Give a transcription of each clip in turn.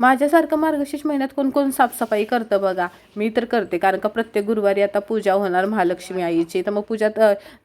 माझ्यासारखं मार्गशीर्ष महिन्यात कोण कोण साफसफाई करतं बघा. मी तर करते कारण का प्रत्येक गुरुवारी आता पूजा होणार महालक्ष्मी आईची. तर मग पूजा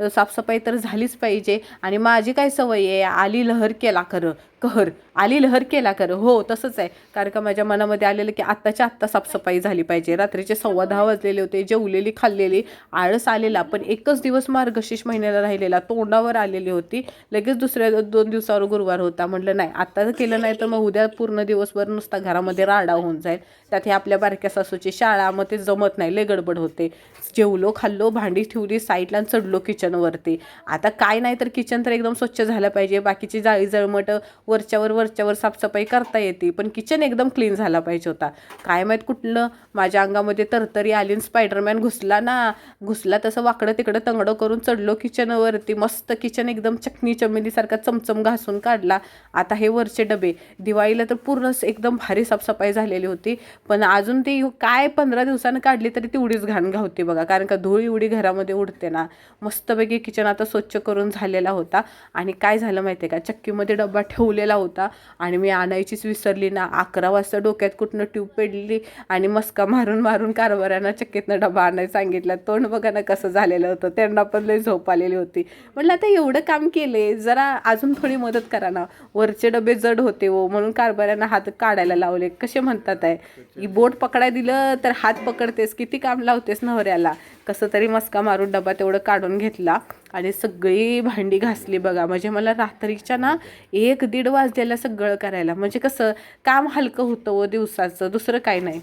साफसफाई तर झालीच पाहिजे. आणि माझी काय सवय आहे आली लहर केला खरं. कहर आली लहर केला कर. हो तसंच आहे. कारण का माझ्या मनामध्ये आलेलं की आत्ताच्या आत्ता साफसफाई झाली पाहिजे. रात्रीचे सव्वा दहा वाजलेले होते. जेवलेली खाल्लेली आळस आलेला. पण एकच दिवस मार्गशीर्ष महिन्याला राहिलेला. तोंडावर आलेली होती. लगेच दुसऱ्या दोन दिवसावर गुरुवार होता. म्हटलं नाही आत्ता केलं नाही तर मग उद्या पूर्ण दिवसभर नुसता घरामध्ये राडा होऊन जाईल. त्यात हे आपल्या बारक्या सासूची शाळा मग ते जमत नाही. लय गडबड होते. जेवलो खाल्लो भांडी ठेवली साईडला आणि चढलो किचनवरती आता काय नाही तर किचन तर एकदम स्वच्छ झालं पाहिजे. बाकीची जाळी जळमट वरच्यावर वरच्यावर साफसफाई करता येते. पण किचन एकदम क्लीन झाला पाहिजे होता. काय माहीत कुठलं? माझ्या अंगामध्ये तरतरी आली स्पायडरमॅन घुसला ना. घुसला तसं वाकडं तिकडं तंगडं करून चढलो किचनवरती मस्त किचन एकदम चटणी चमेलीसारखा चमचम घासून काढला. आता हे वरचे डबे. दिवाळीला तर पूर्ण एकदम भारी साफसफाई झालेली होती. पण अजून ती काय पंधरा दिवसानं काढली तरी तेवढीच घाण घावते बघा. कारण का धूळ एवढी घरामध्ये उडते ना. मस्तपैकी किचन आता स्वच्छ करून झालेला होता. आणि काय झालं माहिती आहे का? चक्कीमध्ये डबा ठेवले ठेवलेला होता. आणि मी आणायचीच विसरली ना. अकरा वाजता डोक्यात कुठनं ट्यूब पेडली आणि मस्का मारून मारून कारभाऱ्यांना चक्कीतनं डबा आणायला सांगितला. तोंड बघा ना कसं झालेलं होतं. त्यांना पण लई झोप आलेली होती. म्हटलं आता एवढं काम केले जरा अजून थोडी मदत करा ना. वरचे डबे जड होते हो. म्हणून कारभाऱ्यांना हात काढायला लावले. कसे म्हणतात आहे. की बोट पकडाय दिलं तर हात पकडतेस. किती काम लावतेस नवऱ्याला. कसं तरी मस्का मारून डबा तेवढं काढून घेतला. आणि सगळी भांडी घासली बघा. म्हणजे मला रात्रीच्या ना एक दीड वाजलेला सगळं करायला. म्हणजे कसं काम हलकं होतं व दिवसाचं दुसरं काय नाही.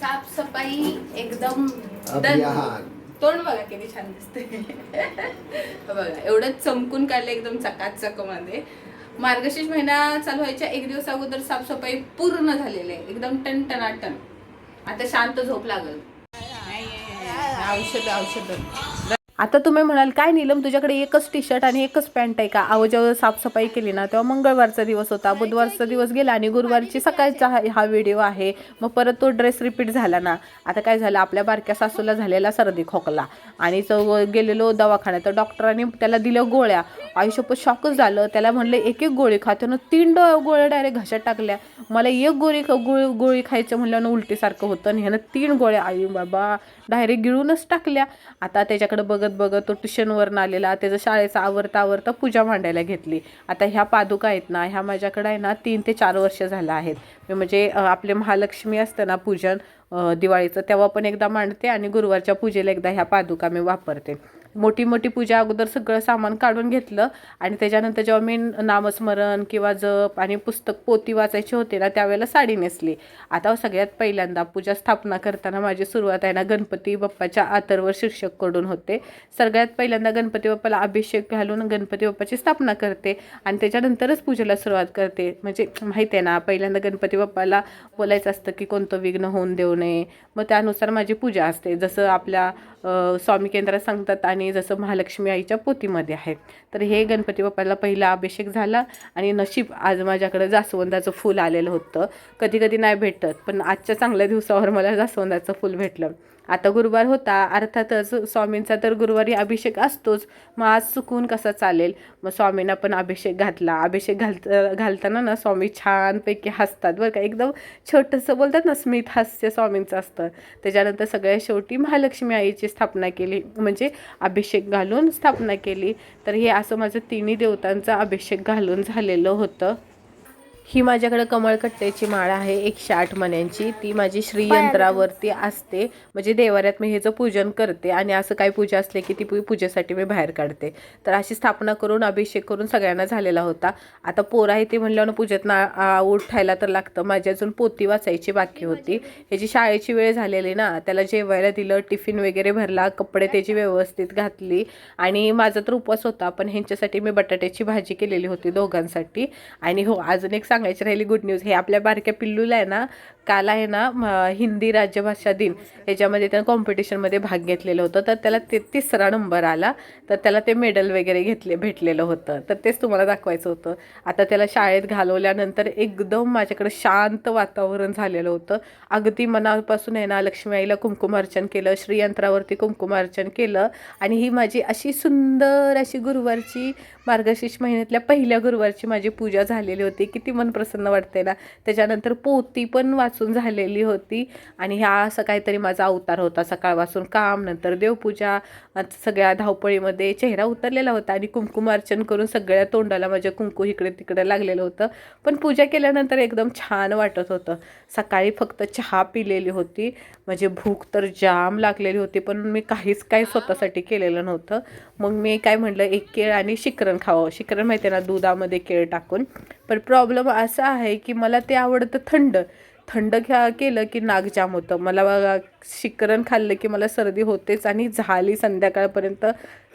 साफसफाई एकदम तोंड बघा किती छान दिसते बघा एवढं चमकून काढलं एकदम चकाचकमध्ये. मार्गशीर्ष महिना चालू व्हायच्या एक दिवस अगोदर साफसफाई पूर्ण झालेली आहे. एकदम टनटनाटन आता शांत झोप लागल. ആവശ്യമില്ല ആവശ്യമില്ല. आता तुम्ही म्हणाल काय नीलम तुझ्याकडे एकच टी शर्ट आणि एकच पॅन्ट आहे का? अहो जेव्हा साफसफाई केली ना तेव्हा मंगळवारचा दिवस होता. बुधवारचा दिवस गेला आणि गुरुवारची सकाळचा हा हा व्हिडिओ आहे. मग परत तो ड्रेस रिपीट झाला ना. आता काय झालं? आपल्या बारक्या सासूला झालेला सर्दी खोकला. आणि तो गेलेलो दवाखान्यात. तर डॉक्टरांनी त्याला दिल्या गोळ्या. आयुष्यपत शॉकच झालं. त्याला म्हणलं एक एक गोळी खा. त्यानं तीन ड गोळ्या डायरेक्ट घशात टाकल्या. मला एक गोळी ख- गोळी गोळी खायचं म्हणल्यानं उलटीसारखं होतं. आणि ह्यानं तीन गोळ्या आई बाबा डायरेक्ट गिळूनच टाकल्या. आता त्याच्याकडे बघत बघत तो ट्युशनवरून आलेला त्याचं शाळेचा आवरता आवरता पूजा मांडायला घेतली. आता ह्या पादुका आहेत ना ह्या माझ्याकडे आहे ना तीन ते चार वर्ष झालं आहेत. मी म्हणजे आपले महालक्ष्मी असतं ना पूजन दिवाळीचं तेव्हा पण एकदा मांडते आणि गुरुवारच्या पूजेला एकदा ह्या पादुका मी वापरते. मोठी मोठी पूजा अगोदर सगळं सामान काढून घेतलं आणि त्याच्यानंतर जेव्हा मी नामस्मरण किंवा जप आणि पुस्तक पोती वाचायची होते ना त्यावेळेला साडी नेसली. आता सगळ्यात पहिल्यांदा पूजा स्थापना करताना माझी सुरुवात आहे ना गणपती बाप्पाच्या आतरवर शीर्षककडून होते. सगळ्यात पहिल्यांदा गणपती बाप्पाला अभिषेक घालून गणपती बाप्पाची स्थापना करते आणि त्याच्यानंतरच पूजेला सुरुवात करते. म्हणजे माहिती आहे ना पहिल्यांदा गणपती बाप्पाला बोलायचं असतं की कोणतं विघ्न होऊन देऊ नये. मग त्यानुसार माझी पूजा असते. जसं आपल्या स्वामी केंद्रात सांगतात आणि जसं महालक्ष्मी आईच्या पोतीमध्ये आहे. तर हे गणपती बाप्पाला पहिला अभिषेक झाला आणि नशीब आज माझ्याकडे जास्वंदाचं फूल आलेलं होतं. कधी कधी नाही भेटत पण आजच्या चांगल्या दिवसावर मला जास्वंदाचं फूल भेटलं. आता गुरुवार होता अर्थातच स्वामींचा तर गुरुवारी अभिषेक असतोच. मग आज चुकून कसा चालेल? मग स्वामींना पण अभिषेक घातला. अभिषेक घालत घालताना ना स्वामी छानपैकी हसतात बरं का. एकदम छोटंसं बोलतात ना स्मित हास्य स्वामींचं असतं. त्याच्यानंतर सगळ्या शेवटी महालक्ष्मी आईची स्थापना केली. म्हणजे अभिषेक घालून स्थापना केली. तर हे असं माझं तिन्ही देवतांचा अभिषेक घालून झालेलं होतं. ही माझ्याकडे कमळकट्ट्याची माळ आहे एकशे आठ मण्यांची. ती माझी श्रीयंत्रावरती असते. म्हणजे देवाऱ्यात मी ह्याचं पूजन करते आणि असं काही पूजा असले की ती पूजेसाठी मी बाहेर काढते. तर अशी स्थापना करून अभिषेक करून सगळ्यांना झालेला होता. आता पोर आहे ते म्हणल्यानं पूजेत ना उठायला तर लागतं. माझी अजून पोती वाचायची बाकी होती. ह्याची शाळेची वेळ झालेली ना त्याला जेवायला दिलं टिफिन वगैरे भरला कपडे त्याची व्यवस्थित घातली आणि माझा तर उपवास होता पण ह्यांच्यासाठी मी बटाट्याची भाजी केलेली होती दोघांसाठी. आणि हो अजून एक सांगायची राहिली गुड न्यूज हे आपल्या बारक्या पिल्लूला आहे ना काल आहे ना हिंदी राज्यभाषा दिन. याच्यामध्ये त्यानं कॉम्पिटिशनमध्ये भाग घेतलेलं होतं. तर त्याला ते तिसरा नंबर आला. तर त्याला ते मेडल वगैरे घेतले भेटलेलं होतं. तर तेच तुम्हाला दाखवायचं होतं. आता त्याला शाळेत घालवल्यानंतर एकदम माझ्याकडे शांत वातावरण झालेलं होतं. अगदी मनापासून आहे ना लक्ष्मी आईला कुंकुमार्चन केलं श्रीयंत्रावरती कुंकुमार्चन केलं. आणि ही माझी अशी सुंदर अशी गुरुवारची मार्गशीर्ष महिन्यातल्या पहिल्या गुरुवारची माझी पूजा झालेली होती. किती मन प्रसन्न वाटते ना. त्याच्यानंतर पोती पण वाच वाचून झालेली होती. आणि ह्या असं काहीतरी माझा अवतार होता. सकाळपासून काम नंतर देवपूजा आज सगळ्या धावपळीमध्ये चेहरा उतरलेला होता. आणि कुंकुमार्चन करून सगळ्या तोंडाला माझ्या कुंकू इकडे तिकडे लागलेलं होतं. पण पूजा केल्यानंतर एकदम छान वाटत होतं. सकाळी फक्त चहा पिलेली होती. म्हणजे भूक तर जाम लागलेली होती पण मी काहीच काही स्वतःसाठी केलेलं नव्हतं. मग मी काय म्हटलं एक केळ आणि शिकरण खावं. शिकरण माहिती आहे ना दुधामध्ये केळ टाकून. पण प्रॉब्लेम असा आहे की मला ते आवडतं थंड. थंड घ्या केलं की नाक जाम होतं. मला बघा शिकरण खाल्लं की मला सर्दी होतेच आणि झाली संध्याकाळपर्यंत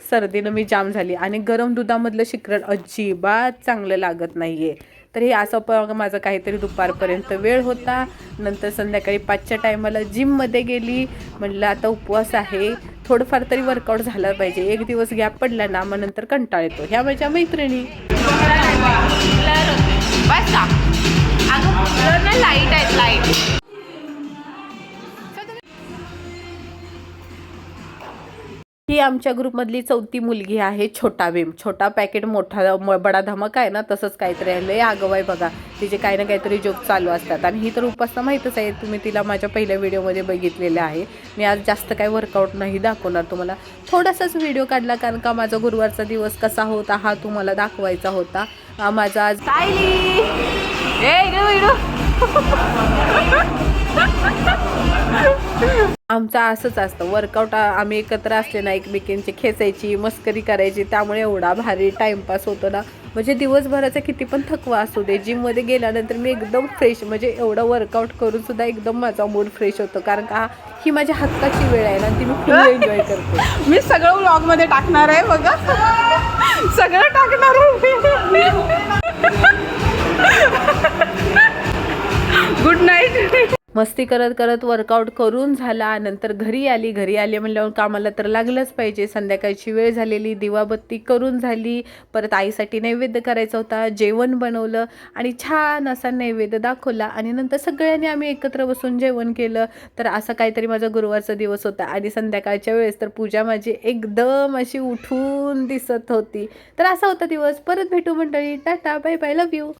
सर्दीनं मी जाम झाली. आणि गरम दुधामधलं शिकरण अजिबात चांगलं लागत नाही आहे तर हे असं पण माझं काहीतरी दुपारपर्यंत वेळ होता. नंतर संध्याकाळी पाचच्या टायमाला जिममध्ये गेली. म्हटलं आता उपवास आहे. थोडंफार तरी वर्कआउट झालं पाहिजे. एक दिवस गॅप पडला ना मग नंतर कंटाळ येतो. ह्या माझ्या मैत्रिणी. बस का अगं ना लाइट आहेत लाइट ही आमच्या ग्रुपमधली चौथी मुलगी आहे छोटा भीम. छोटा पॅकेट मोठा बडा धमक आहे ना तसंच काहीतरी आहे. लय आगव आहे बघा. तिचे काही ना काहीतरी जोक चालू असतात. आणि ही तर उपासना माहीतच आहे. तुम्ही तिला माझ्या पहिल्या व्हिडिओमध्ये बघितलेलं आहे. मी आज जास्त काही वर्कआउट नाही दाखवणार तुम्हाला. थोडासाच व्हिडिओ काढला कारण का माझा गुरुवारचा दिवस कसा होता हा तुम्हाला दाखवायचा होता. माझा आज ए इकडे बघ, इकडं. आमचं असंच असतं. वर्कआउट आम्ही एकत्र असले ना एकमेकींची खेचायची मस्करी करायची त्यामुळे एवढा भारी टाइमपास होतो ना. म्हणजे दिवसभराचा किती पण थकवा असू दे जिममध्ये गेल्यानंतर मी एकदम फ्रेश म्हणजे एवढं वर्कआउट करून सुद्धा एकदम माझा मूड फ्रेश होतो. कारण का ही माझ्या हक्काची वेळ आहे ना ती मी फुल एन्जॉय करते. मी सगळं व्लॉगमध्ये टाकणार आहे बघा. सगळं टाकणार आहे गुड नाईट मस्ती करत करत वर्कआउट करून झाला. नंतर घरी आली. घरी आली म्हणल्यावर कामाला तर लागलंच पाहिजे. संध्याकाळची वेळ झालेली दिवाबत्ती करून झाली. परत आईसाठी नैवेद्य करायचा होता. जेवण बनवलं आणि छान असा नैवेद्य दाखवला. आणि नंतर सगळ्यांनी आम्ही एकत्र बसून जेवण केलं. तर असा काहीतरी माझा गुरुवारचा दिवस होता. आणि संध्याकाळच्या वेळेस तर पूजा माझी एकदम अशी उठून दिसत होती. तर असा होता दिवस. परत भेटू मंडळी. Tata. Bye bye. Love you